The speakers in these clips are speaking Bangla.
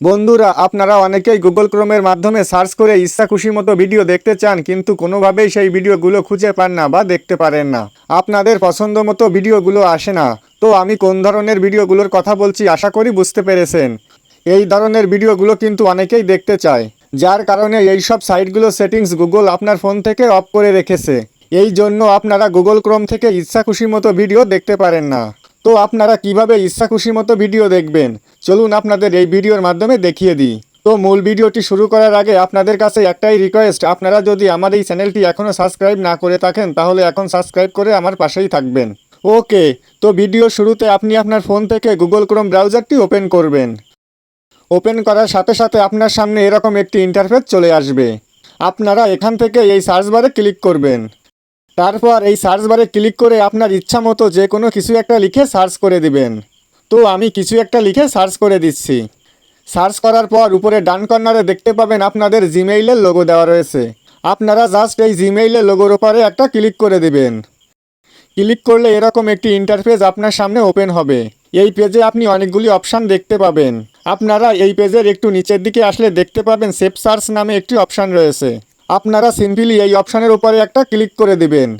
বন্ধুরা, আপনারা অনেকেই গুগল ক্রোমের মাধ্যমে সার্চ করে ইচ্ছা খুশি মতো ভিডিও দেখতে চান, কিন্তু কোনোভাবেই সেই ভিডিওগুলো খুঁজে পান না বা দেখতে পারেন না। আপনাদের পছন্দ মতো ভিডিওগুলো আসে না। তো আমি কোন ধরনের ভিডিওগুলোর কথা বলছি আশা করি বুঝতে পেরেছেন। এই ধরনের ভিডিওগুলো কিন্তু অনেকেই দেখতে চায়, যার কারণে এই সব সাইটগুলো সেটিংস গুগল আপনার ফোন থেকে অফ করে রেখেছে। এই জন্য আপনারা গুগল ক্রোম থেকে ইচ্ছা খুশি মতো ভিডিও দেখতে পারেন না। তো আপনারা কীভাবে ইচ্ছা খুশি মতো ভিডিও দেখবেন? চলুন আপনাদের এই ভিডিওর মাধ্যমে দেখিয়ে দিই। তো মূল ভিডিওটি শুরু করার আগে আপনাদের কাছে একটাই রিকোয়েস্ট আপনারা যদি আমার এই চ্যানেলটি এখনও সাবস্ক্রাইব না করে থাকেন, তাহলে এখন সাবস্ক্রাইব করে আমার পাশেই থাকবেন। ওকে, তো ভিডিও শুরুতে আপনি আপনার ফোন থেকে গুগল ক্রোম ব্রাউজারটি ওপেন করবেন। ওপেন করার সাথে সাথে আপনার সামনে এরকম একটি ইন্টারফেস চলে আসবে। আপনারা এখান থেকে এই সার্চ বারে ক্লিক করবেন। তারপর এই সার্চ বারে ক্লিক করে আপনার ইচ্ছা মতো যে কোনো কিছু একটা লিখে সার্চ করে দিবেন। তো আমি কিছু একটা লিখে সার্চ করে দিচ্ছি। সার্চ করার পর উপরে ডান কর্নারে দেখতে পাবেন আপনাদের জিমেইলের লোগো দেওয়া রয়েছে। আপনারা জাস্ট এই জিমেইলের লোগোর উপরে একটা ক্লিক করে দিবেন। ক্লিক করলে এরকম একটি ইন্টারফেস আপনার সামনে ওপেন হবে। এই পেজে আপনি অনেকগুলি অপশান দেখতে পাবেন। আপনারা এই পেজের একটু নিচের দিকে আসলে দেখতে পাবেন সেফ সার্চ নামে একটি অপশান রয়েছে। আপনারা সিম্পলি এই অপশানের উপরে একটা ক্লিক করে দিবেন।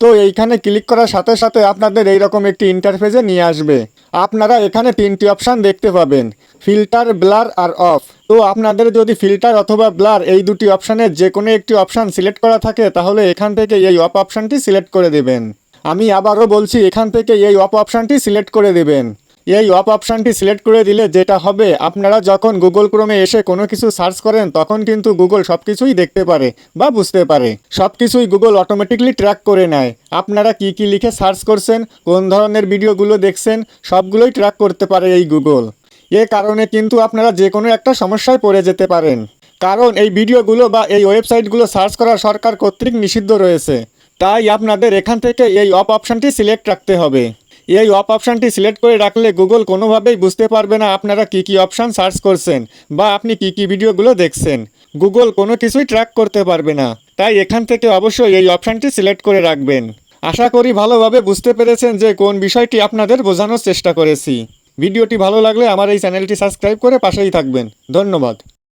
তো এইখানে ক্লিক করার সাথে সাথে আপনাদের এইরকম একটি ইন্টারফেসে নিয়ে আসবে। আপনারা এখানে তিনটি অপশান দেখতে পাবেন ফিল্টার ব্লার আর অফ তো আপনাদের যদি ফিল্টার অথবা ব্লার এই দুটি অপশানের যে কোনো একটি অপশান সিলেক্ট করা থাকে, তাহলে এখান থেকে এই অফ অপশানটি সিলেক্ট করে দেবেন। আমি আবারও বলছি, এখান থেকে এই অফ অপশানটি সিলেক্ট করে দেবেন। এই অফ অপশানটি সিলেক্ট করে দিলে যেটা হবে, আপনারা যখন গুগল ক্রোমে এসে কোনো কিছু সার্চ করেন, তখন কিন্তু গুগল সব কিছুই দেখতে পারে বা বুঝতে পারে। সব কিছুই গুগল অটোমেটিকলি ট্র্যাক করে নেয়। আপনারা কি কি লিখে সার্চ করছেন, কোন ধরনের ভিডিওগুলো দেখছেন, সবগুলোই ট্র্যাক করতে পারে এই গুগল এ কারণে কিন্তু আপনারা যে কোনো একটা সমস্যায় পড়ে যেতে পারেন। কারণ এই ভিডিওগুলো বা এই ওয়েবসাইটগুলো সার্চ করা সরকার কর্তৃক নিষিদ্ধ রয়েছে। তাই আপনাদের এখান থেকে এই অফ অপশানটি সিলেক্ট রাখতে হবে। এই অফ অপশানটি সিলেক্ট করে রাখলে গুগল কোনোভাবেই বুঝতে পারবে না আপনারা কি কি অপশান সার্চ করছেন বা আপনি কি কি ভিডিওগুলো দেখছেন। গুগল কোনো কিছুই ট্র্যাক করতে পারবে না। তাই এখান থেকে অবশ্যই এই অপশানটি সিলেক্ট করে রাখবেন। আশা করি ভালোভাবে বুঝতে পেরেছেন যে কোন বিষয়টি আপনাদের বোঝানোর চেষ্টা করেছি। ভিডিওটি ভালো লাগলে আমার এই চ্যানেলটি সাবস্ক্রাইব করে পাশেই থাকবেন। ধন্যবাদ।